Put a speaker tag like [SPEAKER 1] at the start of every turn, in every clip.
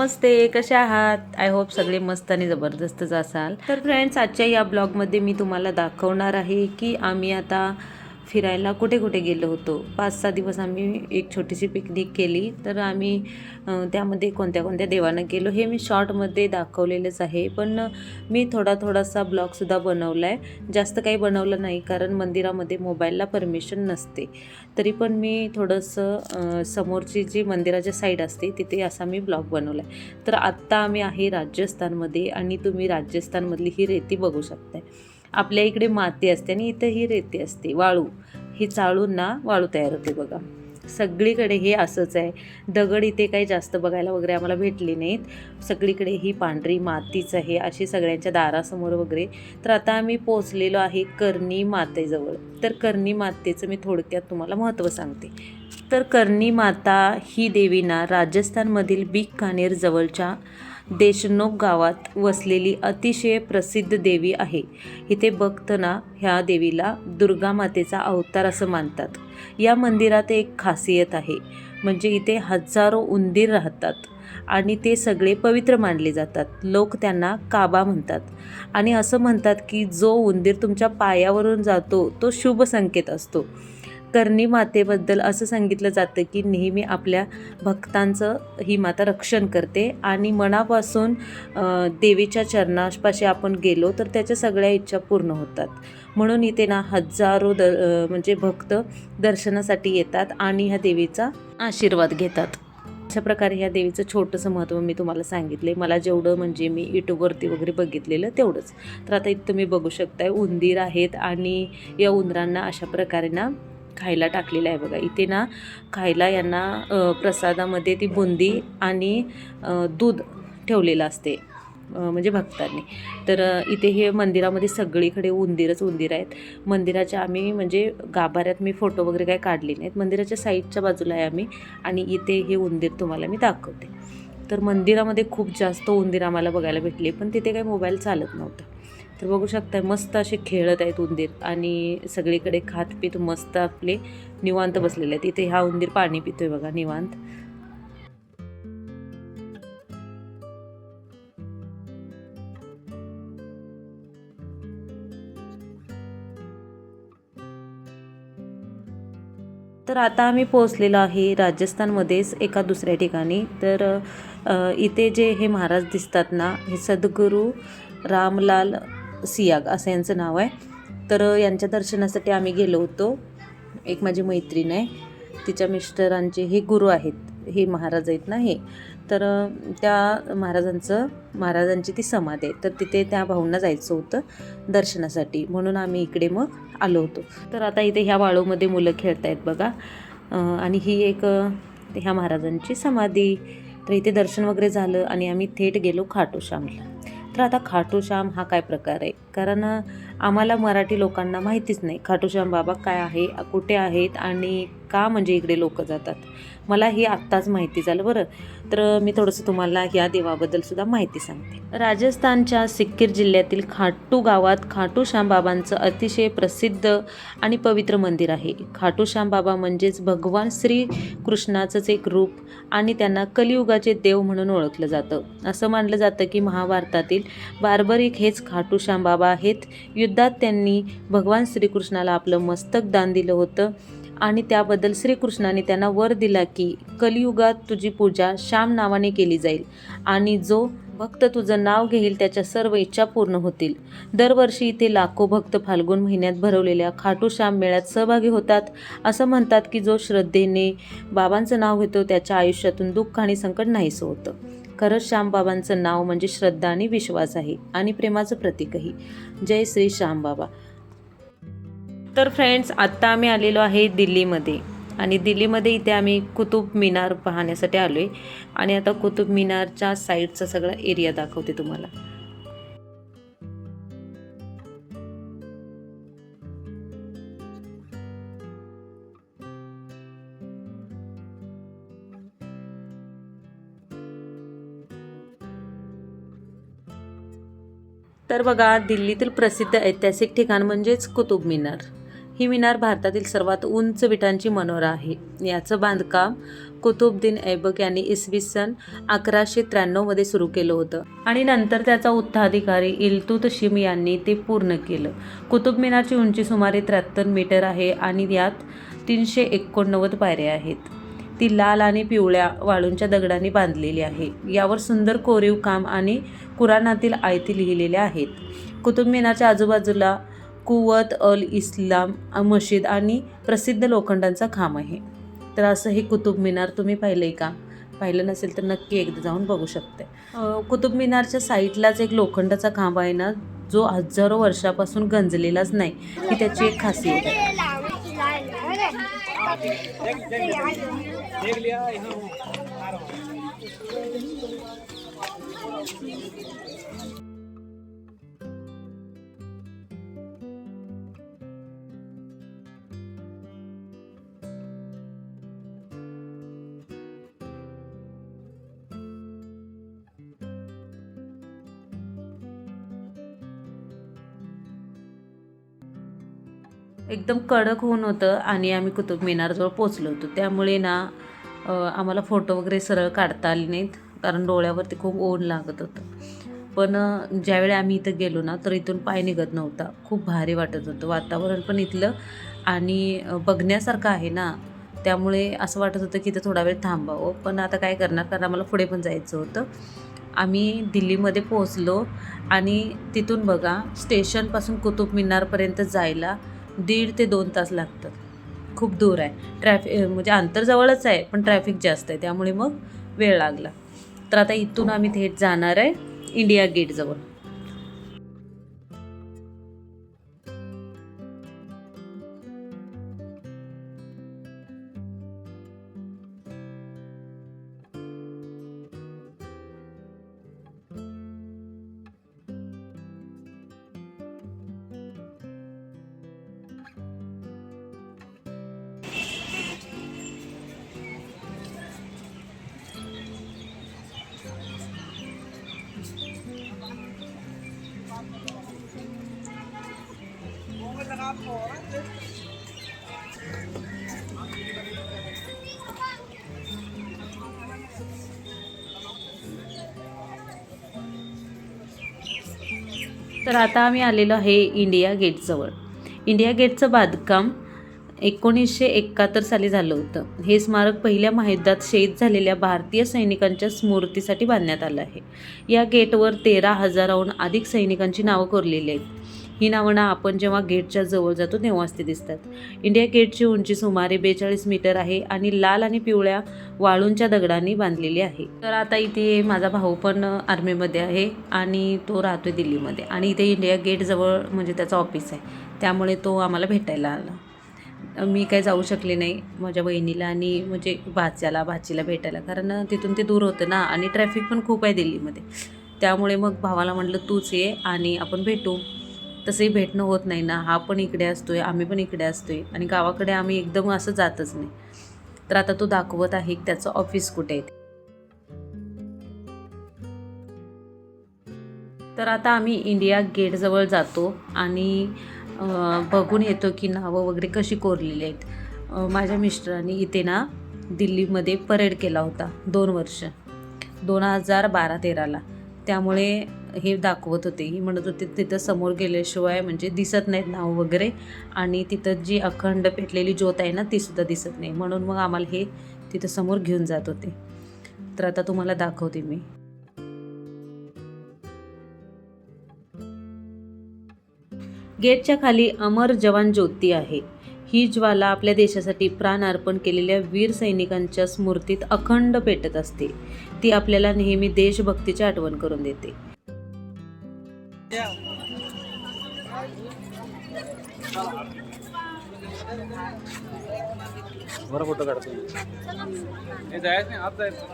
[SPEAKER 1] नमस्ते कसे आहात? I hope सगळे मस्त आणि जबरदस्तच असाल. तर फ्रेंड्स आजच्या या ब्लॉगमध्ये मी तुम्हाला दाखवणार आहे की आम्ही आता फिरायला कुठे कुठे गेलो होतो. पाच सहा दिवस आम्ही एक छोटीशी पिकनिक केली. तर आम्ही त्यामध्ये कोणत्या कोणत्या देवानं गेलो हे मी शॉर्टमध्ये दाखवलेलंच आहे. पण मी थोडा थोडासा ब्लॉगसुद्धा बनवला आहे जास्त काही बनवलं नाही कारण मंदिरामध्ये मोबाईलला परमिशन नसते. तरी पण मी थोडंसं समोरची जी मंदिराची साईड असते तिथे असा मी ब्लॉग बनवला आहे तर आत्ता आम्ही आहे राजस्थानमध्ये आणि तुम्ही राजस्थानमधली ही रेती बघू शकताय. आपल्या इकडे माती असते आणि इथं ही रेती असते वाळू. ही चाळून ना वाळू तयार होते बघा. सगळीकडे हे असंच आहे. दगड इथे काही जास्त बघायला वगैरे आम्हाला भेटले नाहीत. सगळीकडे ही पांढरी मातीच आहे अशी सगळ्यांच्या दारासमोर वगैरे. तर आता आम्ही पोचलेलो आहे कर्णी मातेजवळ. तर कर्णी मातेचं मी थोडक्यात तुम्हाला महत्त्व सांगते. तर कर्णी माता ही देवी ना राजस्थानमधील बीकानेर जवळच्या देशनोक गावात वसलेली अतिशय प्रसिद्ध देवी आहे. इथे भक्तना ह्या देवीला दुर्गा मातेचा अवतार असं मानतात. या मंदिरात एक खासियत आहे म्हणजे इथे हजारो उंदीर राहतात आणि ते सगळे पवित्र मानले जातात. लोक त्यांना काबा म्हणतात आणि असं म्हणतात की जो उंदीर तुमच्या पायावरून जातो तो शुभ संकेत असतो. करणी मातेबद्दल असं सांगितलं जातं की नेहमी आपल्या भक्तांचं ही माता रक्षण करते आणि मनापासून देवीच्या चरणापाशी आपण गेलो तर त्याच्या सगळ्या इच्छा पूर्ण होतात. म्हणून इथे ना हजारो द म्हणजे भक्त दर्शनासाठी येतात आणि ह्या देवीचा आशीर्वाद घेतात. अशा प्रकारे ह्या देवीचं छोटंसं महत्त्व मी तुम्हाला सांगितले मला जेवढं म्हणजे मी यूट्यूबवरती वगैरे बघितलेलं तेवढंच. तर आता इथं तुम्ही बघू शकताय उंदीर आहेत आणि या उंदरांना अशा प्रकारे ना खायला टाकलेलं आहे बघा. इथे ना खायला यांना प्रसादामध्ये ती बुंदी आणि दूध ठेवलेलं असते म्हणजे भक्तांनी. तर इथे हे मंदिरामध्ये सगळीकडे उंदीरच उंदीर आहेत. मंदिराच्या आम्ही म्हणजे गाभाऱ्यात मी फोटो वगैरे काय काढले नाहीत. मंदिराच्या साईडच्या बाजूला आहे आम्ही आणि इथे हे उंदीर तुम्हाला मी दाखवते. तर मंदिरामध्ये खूप जास्त उंदीर आम्हाला बघायला भेटले पण तिथे काही मोबाईल चालत नव्हता. तर बघू शकता मस्त असे खेळत आहेत उंदीर. आणि सगळीकडे खात पीत मस्त आपले निवांत बसलेले आहेत. इथे हा उंदीर पाणी पितोय बघा निवांत. तर आता आम्ही पोहोचलेलो आहे राजस्थानमध्येच एका दुसऱ्या ठिकाणी. तर इथे जे हे महाराज दिसतात ना हे सद्गुरू रामलाल सियाग असं यांचं नाव आहे. तर यांच्या दर्शनासाठी आम्ही गेलो होतो. एक माझी मैत्रीण आहे. तिच्या मिस्टरांचे हे गुरु आहेत. हे महाराज आहेत ना हे. तर त्या महाराजांचं महाराजांची ती समाधी आहे. तर तिथे त्या भाऊंना जायचं होतं दर्शनासाठी. म्हणून आम्ही इकडे मग आलो होतो. तर आता इथे ह्या वाळूमध्ये मुलं खेळत आहेत बघा आणि ही एक ह्या महाराजांची समाधी. तर इथे दर्शन वगैरे झालं आणि आम्ही थेट गेलो खाटूश्यामला. तर आता खाटूश्याम हा काय प्रकार आहे? कारण आम्हाला मराठी लोकांना माहितीच नाही खाटूश्याम बाबा काय आहे कुठे आहेत आणि का म्हणजे इकडे लोक जातात? मला हे आत्ताच माहिती झालं बरं. तर मी थोडंसं तुम्हाला या देवाबद्दल सुद्धा माहिती सांगते. राजस्थानच्या सिक्कीर जिल्ह्यातील खाटू गावात खाटू श्यामबाबांचं अतिशय प्रसिद्ध आणि पवित्र मंदिर आहे. खाटू श्यामबाबा म्हणजेच भगवान श्री कृष्णाचंच एक रूप आणि त्यांना कलियुगाचे देव म्हणून ओळखलं जातं. असं मानलं जातं की महाभारतातील बार्बरिक हेच खाटू श्यामबाबा आहेत. युद्धात त्यांनी भगवान श्रीकृष्णाला आपलं मस्तक दान दिलं होतं. आणि त्याबद्दल श्रीकृष्णाने त्यांना वर दिला की कलियुगात तुझी पूजा श्याम नावाने केली जाईल आणि जो भक्त तुझं नाव घेईल त्याच्या सर्व इच्छा पूर्ण होतील. दरवर्षी इथे लाखो भक्त फाल्गुन महिन्यात भरवलेल्या खाटू श्याम मेळ्यात सहभागी होतात. असं म्हणतात की जो श्रद्धेने बाबांचं नाव घेतो त्याच्या आयुष्यातून दुःख आणि संकट नाहीसं होतं. खरंच श्यामबाबांचं नाव म्हणजे श्रद्धा आणि विश्वास आहे आणि प्रेमाचं प्रतीकही. जय श्री श्यामबाबा तर फ्रेंड्स आत्ता आम्ही आलेलो आहे दिल्लीमध्ये. आणि दिल्लीमध्ये इथे आम्ही कुतुब मिनार पाहण्यासाठी आलो आहे आणि आता कुतुब मिनारच्या साईडचा सगळा एरिया दाखवते तुम्हाला. तर बघा दिल्लीतील प्रसिद्ध ऐतिहासिक ठिकाण म्हणजेच कुतुब मिनार. ही मिनार भारतातील सर्वात उंच विटांची मनोरा आहे. याचं बांधकाम कुतुबद्दीन ऐबक यांनी इसवी सन अकराशे त्र्याण्णवमध्ये सुरू केलं होतं. आणि नंतर त्याचा उत्तराधिकारी इल्तुतशिम यांनी ते पूर्ण केलं. कुतुब मिनारची उंची सुमारे त्र्याहत्तर मीटर आहे आणि यात तीनशे एकोणनव्वद पायऱ्या आहेत. ती लाल आणि पिवळ्या वाळूंच्या दगडांनी बांधलेली आहे. यावर सुंदर कोरीव काम आणि कुराणातील आयती लिहिलेल्या आहेत. कुतुब मिनारच्या आजूबाजूला कुवत अल इस्लाम मशीद आणि प्रसिद्ध लोखंडांचा खांब आहे. तर असं हे कुतुब मिनार तुम्ही पाहिलं आहे का? पाहिलं नसेल तर नक्की एकदा जाऊन बघू शकते. कुतुब मिनारच्या साईडलाच एक लोखंडाचा खांब आहे ना जो हजारो वर्षापासून गंजलेलाच नाही. ही त्याची एक खासियत आहे. एकदम कडक ऊन होतं आणि आम्ही कुतुब मिनारजवळ पोचलो होतो. त्यामुळे ना आम्हाला फोटो वगैरे सरळ काढता आले नाहीत कारण डोळ्यावरती खूप ऊन लागत होतं. पण ज्यावेळी आम्ही इथं गेलो ना तर इथून पाय निघत नव्हता. खूप भारी वाटत होतं. वातावरण पण इथलं आणि बघण्यासारखं आहे ना त्यामुळे असं वाटत होतं की इथं थोडा वेळ थांबावं. पण आता काय करणार? कारण आम्हाला पुढे पण जायचं होतं. आम्ही दिल्लीमध्ये पोहोचलो आणि तिथून बघा स्टेशनपासून कुतुब मिनारपर्यंत जायला दीड ते दोन तास लागतात. खूप दूर आहे. ट्रॅफिक म्हणजे अंतर जवळच आहे पण ट्रॅफिक जास्त आहे. त्यामुळे मग वेळ लागला. तर आता इथून आम्ही थेट जाणार आहे इंडिया गेटजवळ तर आता आम्ही आलेलो आहे इंडिया गेटजवळ. इंडिया गेटचं बांधकाम एकोणीसशे एकाहत्तर साली झालं होतं. हे स्मारक पहिल्या महायुद्धात शहीद झालेल्या भारतीय सैनिकांच्या स्मृतीसाठी बांधण्यात आलं आहे. या गेटवर तेरा हजाराहून अधिक सैनिकांची नावं कोरलेली आहेत. ही नावं ना आपण जेव्हा गेटच्या जवळ जातो तेव्हाच ते दिसतात. इंडिया गेटची उंची सुमारे बेचाळीस मीटर आहे आणि लाल आणि पिवळ्या वाळूंच्या दगडांनी बांधलेली आहे. तर आता इथे माझा भाऊ पण आर्मीमध्ये आहे आणि तो राहतोय दिल्लीमध्ये आणि इथे इंडिया गेटजवळ म्हणजे त्याचं ऑफिस आहे. त्यामुळे तो आम्हाला भेटायला आला. मी काय जाऊ शकले नाही माझ्या बहिणीला आणि म्हणजे भाच्याला भाचीला भेटायला कारण तिथून ते दूर होतं ना आणि ट्रॅफिक पण खूप आहे दिल्लीमध्ये. त्यामुळे मग भावाला म्हटलं तूच ये आणि आपण भेटू. तसंही भेटणं होत नाही ना. हा पण इकडे असतो आहे आम्ही पण इकडे असतो आहे आणि गावाकडे आम्ही एकदम असं जातच नाही. तर आता तो दाखवत आहे की त्याचं ऑफिस कुठे आहे तर आता आम्ही इंडिया गेटजवळ जातो आणि बघून येतो की नावं वगैरे कशी कोरलेली आहेत. माझ्या मिस्टरांनी इथे ना दिल्लीमध्ये परेड केला होता दोन वर्ष. दोन हजार बारा तेराला. त्यामुळे हे दाखवत होते. ही म्हणत होते तिथं समोर गेल्याशिवाय म्हणजे दिसत नाहीत नाव वगैरे आणि तिथं जी अखंड पेटलेली ज्योत आहे ना ती सुद्धा दिसत नाही. म्हणून मग आम्हाला हे तिथं समोर घेऊन जात होते. तर आता तुम्हाला दाखवते मी. गेटच्या खाली अमर जवान ज्योती आहे. ही ज्वाला आपल्या देशासाठी प्राण अर्पण केलेल्या वीर सैनिकांच्या स्मृतीत अखंड पेटत असते. ती आपल्याला नेहमी देशभक्तीची आठवण करून देते.
[SPEAKER 2] बरं फोटो काढतो? हे जायचं नाही आत जायचं.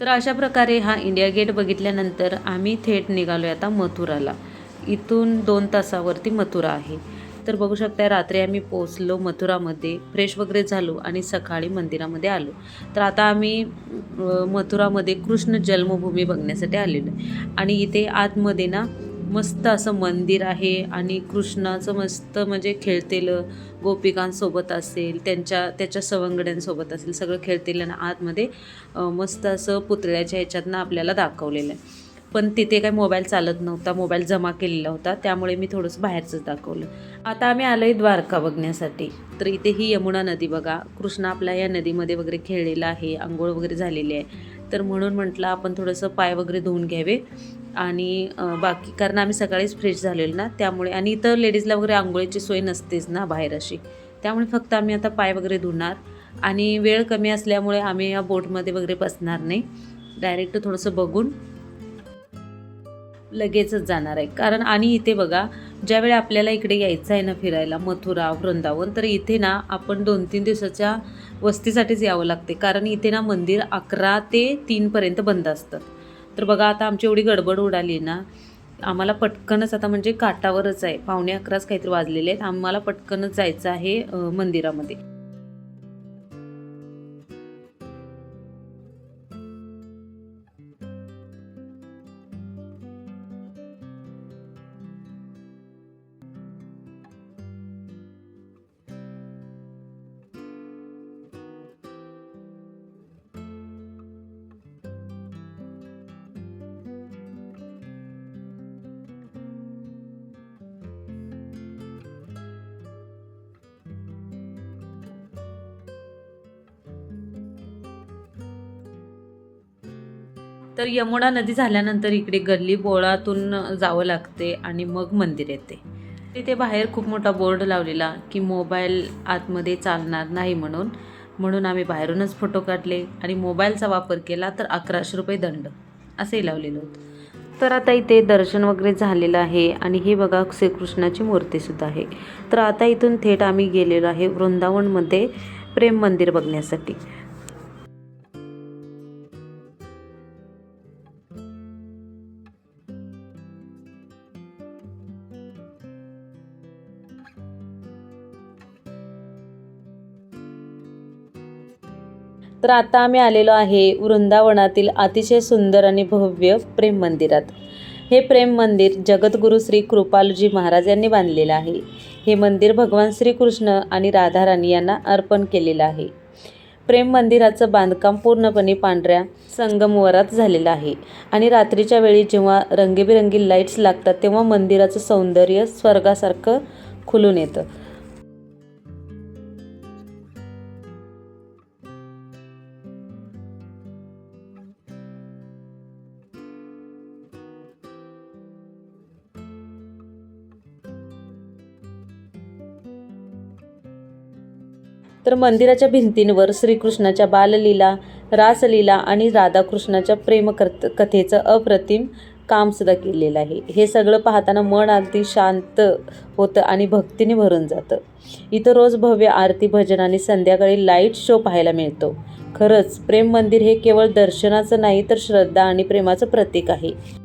[SPEAKER 1] तर अशा प्रकारे हा इंडिया गेट बघितल्यानंतर आम्ही थेट निघालो आहे आता मथुराला. इथून दोन तासावरती मथुरा आहे. तर बघू शकता रात्री आम्ही पोचलो मथुरामध्ये फ्रेश वगैरे झालो आणि सकाळी मंदिरामध्ये आलो. तर आता आम्ही मथुरामध्ये कृष्ण जन्मभूमी बघण्यासाठी आलेलो आहे. आणि इथे आतमध्ये ना मस्त असं मंदिर आहे आणि कृष्णाचं मस्त म्हणजे खेळतेलं गोपिकांसोबत असेल त्यांच्या त्याच्या सवंगड्यांसोबत असेल सगळं खेळतेलं आणि आतमध्ये मस्त असं पुतळ्याच्या ह्याच्यातनं आपल्याला दाखवलेलं आहे. पण तिथे काही मोबाईल चालत नव्हता मोबाईल जमा केलेला होता त्यामुळे मी थोडंसं बाहेरचंच दाखवलं. आता आम्ही आलो आहे द्वारका बघण्यासाठी. तर इथे ही यमुना नदी बघा कृष्ण आपल्या या नदीमध्ये वगैरे खेळलेला आहे आंघोळ वगैरे झालेली आहे. तर म्हणून म्हटलं आपण थोडंसं पाय वगैरे धुवून घ्यावे. आणि बाकी कारण आम्ही सकाळीच फ्रेश झालेलो ना त्यामुळे आणि इतर लेडीजला वगैरे आंघोळीची सोय नसतेच ना बाहेर अशी. त्यामुळे फक्त आम्ही आता पाय वगैरे धुणार आणि वेळ कमी असल्यामुळे आम्ही या बोटमध्ये वगैरे बसणार नाही. डायरेक्ट थोडंसं बघून लगेचच जाणार आहे. कारण आणि इथे बघा ज्यावेळी आपल्याला इकडे यायचं आहे ना फिरायला मथुरा वृंदावन तर इथे ना आपण दोन तीन दिवसाच्या वस्तीसाठीच यावं लागते. कारण इथे ना मंदिर अकरा ते तीनपर्यंत बंद असतं. तर बघा आता आमची एवढी गडबड उडाली ना आम्हाला पटकनच आता म्हणजे काटावरच आहे. पावणे अकराच काहीतरी वाजलेले आहेत. आम्हाला पटकनच जायचं आहे मंदिरामध्ये. तर यमुना नदी झाल्यानंतर इकडे गल्ली बोळातून जावं लागते आणि मग मंदिर येते. तिथे बाहेर खूप मोठा बोर्ड लावलेला की मोबाईल आतमध्ये चालणार नाही म्हणून. म्हणून आम्ही बाहेरूनच फोटो काढले आणि मोबाईलचा वापर केला तर अकराशे रुपये दंड असंही लावलेलं होतं. तर आता इथे दर्शन वगैरे झालेलं आहे आणि हे बघा श्रीकृष्णाची मूर्तीसुद्धा आहे. तर आता इथून थेट आम्ही गेलेलो आहे वृंदावनमध्ये प्रेम मंदिर बघण्यासाठी. तर आता आम्ही आलेलो आहे वृंदावनातील अतिशय सुंदर आणि भव्य प्रेम मंदिरात. हे प्रेम मंदिर जगद्गुरू श्री कृपालजी महाराज यांनी बांधलेलं आहे. हे मंदिर भगवान श्रीकृष्ण आणि राधाराणी यांना अर्पण केलेलं आहे. प्रेम मंदिराचं बांधकाम पूर्णपणे पांढऱ्या संगमवरात झालेलं आहे. आणि रात्रीच्या वेळी जेव्हा रंगीबेरंगी लाईट्स लागतात तेव्हा मंदिराचं सौंदर्य स्वर्गासारखं खुलून येतं. तर मंदिराच्या भिंतींवर श्रीकृष्णाच्या बाललीला रासलीला आणि राधाकृष्णाच्या प्रेमकर्त कथेचं अप्रतिम कामसुद्धा केलेलं आहे. हे सगळं पाहताना मन अगदी शांत होतं आणि भक्तीने भरून जातं. इथं रोज भव्य आरती भजन आणि संध्याकाळी लाइट शो पाहायला मिळतो. खरंच प्रेम मंदिर हे केवळ दर्शनाचं नाही तर श्रद्धा आणि प्रेमाचं प्रतीक आहे.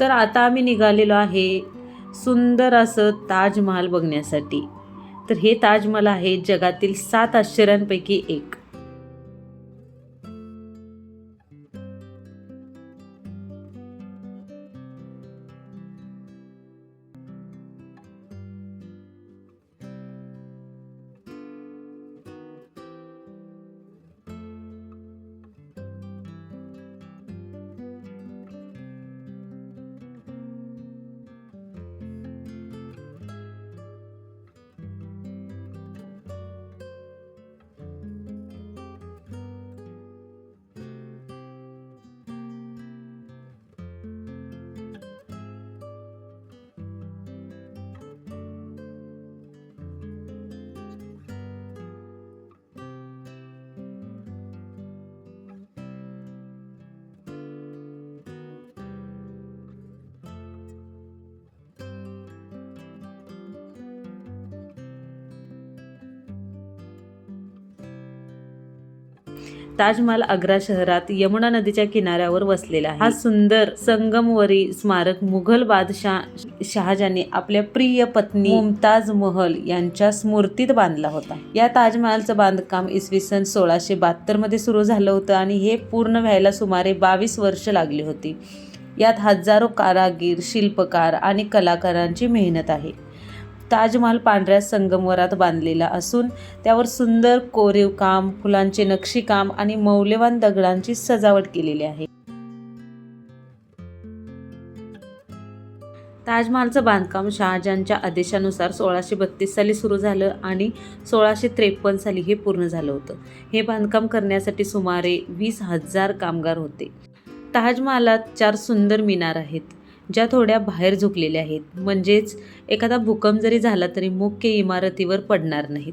[SPEAKER 1] तर आता आम्ही निघालेलो आहे सुंदर असं ताजमहाल बघण्यासाठी. तर हे ताजमहाल आहे जगातील सात आश्चर्यांपैकी एक. ताजमहाल आग्रा शहरात यमुना नदीच्या किनाऱ्यावर वसलेला आहे. हा सुंदर संगमवरी स्मारक मुघल बादशाह शहाजाने आपल्या प्रिय पत्नी मुमताज महल यांच्या स्मृतीत बांधला होता. या ताजमहालचं बांधकाम इसवी सन सोळाशे बहात्तरमध्ये सुरू झालं होतं आणि हे पूर्ण व्हायला सुमारे बावीस वर्ष लागली होती. यात हजारो कारागीर शिल्पकार आणि कलाकारांची मेहनत आहे. ताजमहाल पांढऱ्या संगमवरात बांधलेला असून त्यावर सुंदर कोरीव काम फुलांचे नक्षीकाम आणि मौल्यवान दगडांची सजावट केलेली आहे. ताजमहालचं बांधकाम शहाजहानच्या आदेशानुसार सोळाशे बत्तीस साली सुरू झालं आणि सोळाशे त्रेपन्न साली हे पूर्ण झालं होतं. हे बांधकाम करण्यासाठी सुमारे वीस हजार कामगार होते. ताजमहालात चार सुंदर मिनार आहेत. ज्या थोड्या बाहेर झुकलेल्या आहेत. म्हणजेच एखादा भूकंप जरी झाला तरी मुख्य इमारतीवर पडणार नाहीत.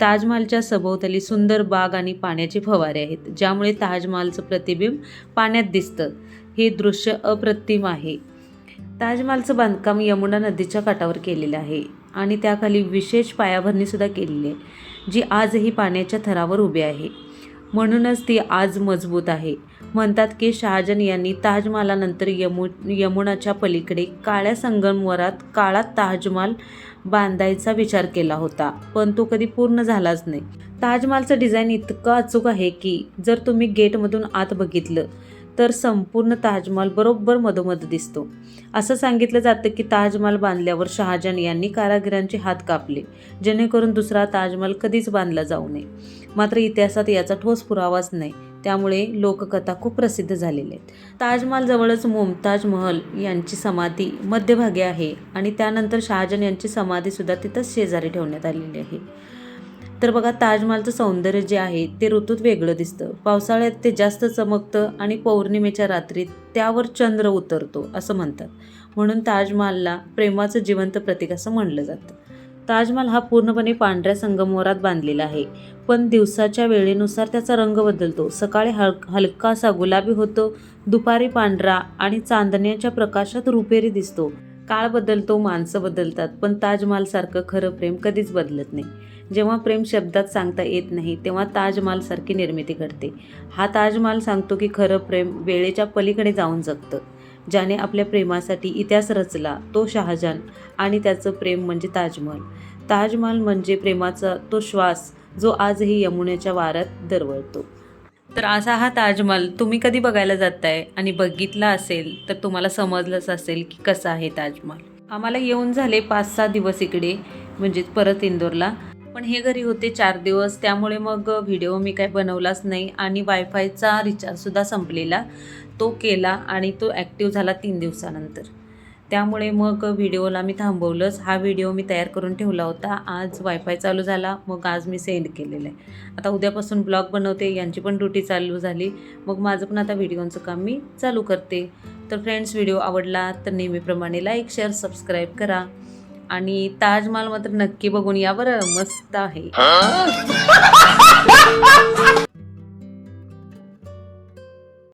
[SPEAKER 1] ताजमहालच्या सभोवताली सुंदर बाग आणि पाण्याचे फवारे आहेत ज्यामुळे ताजमहालचं प्रतिबिंब पाण्यात दिसतं. हे दृश्य अप्रतिम आहे. ताजमहालचं बांधकाम यमुना नदीच्या काठावर केलेलं आहे आणि त्याखाली विशेष पायाभरणीसुद्धा केलेली आहे जी आजही पाण्याच्या थरावर उभी आहे. म्हणूनच ती आज मजबूत आहे. म्हणतात की शहाजन यांनी ताजमहालानंतर यमु यमुनाच्या पलीकडे काळ्या संगमवरात काळा ताजमहाल बांधायचा विचार केला होता. पण तो कधी पूर्ण झालाच नाही. ताजमहालचं डिझाईन इतकं अचूक आहे की जर तुम्ही गेटमधून आत बघितलं तर संपूर्ण ताजमहाल बरोबर मधोमध दिसतो. असं सांगितलं जातं की ताजमहाल बांधल्यावर शहाजहान यांनी कारागिरांचे हात कापले जेणेकरून दुसरा ताजमहाल कधीच बांधला जाऊ नये. मात्र इतिहासात याचा ठोस पुरावाच नाही. त्यामुळे लोककथा खूप प्रसिद्ध झालेल्या आहेत. ताजमहालजवळच मुमताज महल यांची समाधी मध्यभागी आहे आणि त्यानंतर शहाजहान यांची समाधीसुद्धा तिथंच शेजारी ठेवण्यात आलेली आहे. तर बघा ताजमहालचं सौंदर्य जे आहे ते ऋतूत वेगळं दिसतं. पावसाळ्यात ते जास्त चमकतं आणि पौर्णिमेच्या रात्रीत त्यावर चंद्र उतरतो असं म्हणतात. म्हणून ताजमहालला प्रेमाचं जिवंत प्रतीक असं म्हणलं जातं. ताजमहाल हा पूर्णपणे पांढऱ्या संगमवरात बांधलेला आहे. पण दिवसाच्या वेळेनुसार त्याचा रंग बदलतो. सकाळी हल हलकासा गुलाबी होतो दुपारी पांढरा आणि चांदण्याच्या प्रकाशात रुपेरी दिसतो. काळ बदलतो माणसं बदलतात पण ताजमहालसारखं खरं प्रेम कधीच बदलत नाही. जेव्हा प्रेम शब्दात सांगता येत नाही तेव्हा ताजमहालसारखी निर्मिती घडते. हा ताजमहाल सांगतो की खरं प्रेम वेळेच्या पलीकडे जाऊन जगतं. ज्याने आपल्या प्रेमासाठी इतिहास रचला तो शहाजहान. आणि त्याचं प्रेम म्हणजे ताजमहल. ताजमहल म्हणजे प्रेमाचा तो श्वास जो आजही यमुनेच्या वाऱ्यात दरवळतो. तर असा हा ताजमहल तुम्ही कधी बघायला जाताय आणि बघितला असेल तर तुम्हाला समजलंच असेल की कसा आहे ताजमहल. आम्हाला येऊन झाले पाच सहा दिवस इकडे म्हणजेच परत इंदोरला. पण हे घरी होते चार दिवस त्यामुळे मग व्हिडिओ मी काय बनवलाच नाही आणि वायफायचा रिचार्जसुद्धा संपलेला. तो केला आणि तो ॲक्टिव्ह झाला तीन दिवसानंतर. त्यामुळे मग व्हिडिओला मी थांबवलंच. हा व्हिडिओ मी तयार करून ठेवला होता. आज वायफाय चालू झाला. मग आज मी सेंड केलेलं आहे. आता उद्यापासून ब्लॉग बनवते. यांची पण ड्युटी चालू झाली. मग माझं पण आता व्हिडिओचं काम मी चालू करते. तर फ्रेंड्स व्हिडिओ आवडला तर नेहमीप्रमाणे लाईक शेअर सबस्क्राईब करा. आणि ताजमहाल मात्र नक्की बघून या. बरं मस्त आहे.